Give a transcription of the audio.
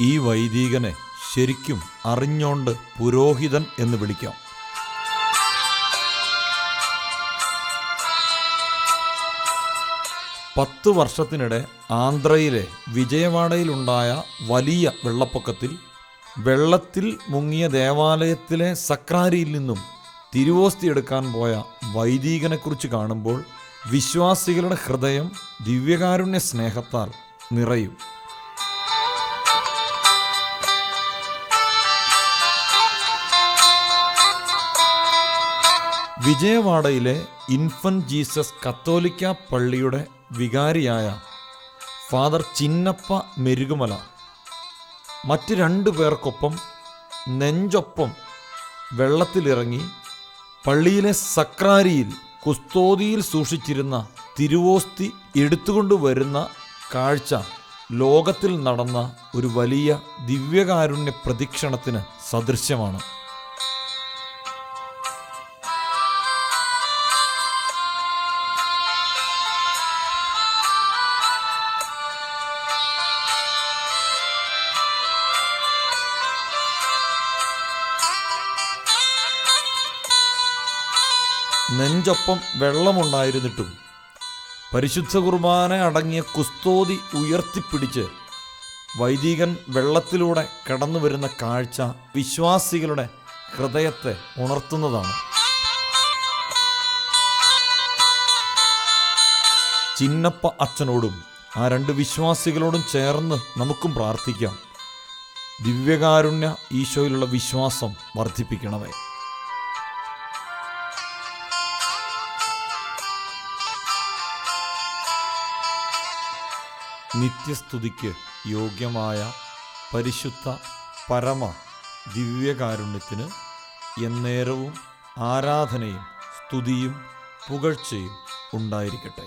ഈ വൈദികനെ ശരിക്കും അറിഞ്ഞോണ്ട് പുരോഹിതൻ എന്ന് വിളിക്കാം. പത്ത് വർഷത്തിനിടെ ആന്ധ്രയിലെ വിജയവാഡയിലുണ്ടായ വലിയ വെള്ളപ്പൊക്കത്തിൽ വെള്ളത്തിൽ മുങ്ങിയ ദേവാലയത്തിലെ സക്രാരിയിൽ നിന്നും തിരുവോസ്തി എടുക്കാൻ പോയ വൈദികനെക്കുറിച്ച് കാണുമ്പോൾ വിശ്വാസികളുടെ ഹൃദയം ദിവ്യകാരുണ്യ സ്നേഹത്താൽ നിറയും. വിജയവാഡയിലെ ഇൻഫന്റ് ജീസസ് കത്തോലിക്ക പള്ളിയുടെ വികാരിയായ ഫാദർ ചിന്നപ്പ മെരുകുമല. മറ്റ് രണ്ടു പേർക്കൊപ്പം നെഞ്ചൊപ്പം വെള്ളത്തിലിറങ്ങി പള്ളിയിലെ സക്രാരിയിൽ കുസ്തോതിയിൽ സൂക്ഷിച്ചിരുന്ന തിരുവോസ്തി എടുത്തുകൊണ്ടുവരുന്ന കാഴ്ച ലോകത്തിൽ നടന്ന ഒരു വലിയ ദിവ്യകാരുണ്യ പ്രദക്ഷിണത്തിന് സദൃശ്യമാണ്. നെഞ്ചൊപ്പം വെള്ളമുണ്ടായിരുന്നിട്ടും പരിശുദ്ധ കുർബാന അടങ്ങിയ കുസ്തോതി ഉയർത്തിപ്പിടിച്ച് വൈദികൻ വെള്ളത്തിലൂടെ കടന്നു വരുന്ന കാഴ്ച വിശ്വാസികളുടെ ഹൃദയത്തെ ഉണർത്തുന്നതാണ്. ചിന്നപ്പ അച്ഛനോടും ആ രണ്ട് വിശ്വാസികളോടും ചേർന്ന് നമുക്കും പ്രാർത്ഥിക്കാം. ദിവ്യകാരുണ്യ ഈശോയിലുള്ള വിശ്വാസം വർദ്ധിപ്പിക്കണമേ. നിത്യസ്തുതിക്ക് യോഗ്യമായ പരിശുദ്ധ പരമ ദിവ്യകാരുണ്യത്തിന് എന്നേരവും ആരാധനയും സ്തുതിയും പുകഴ്ചയും ഉണ്ടായിരിക്കട്ടെ.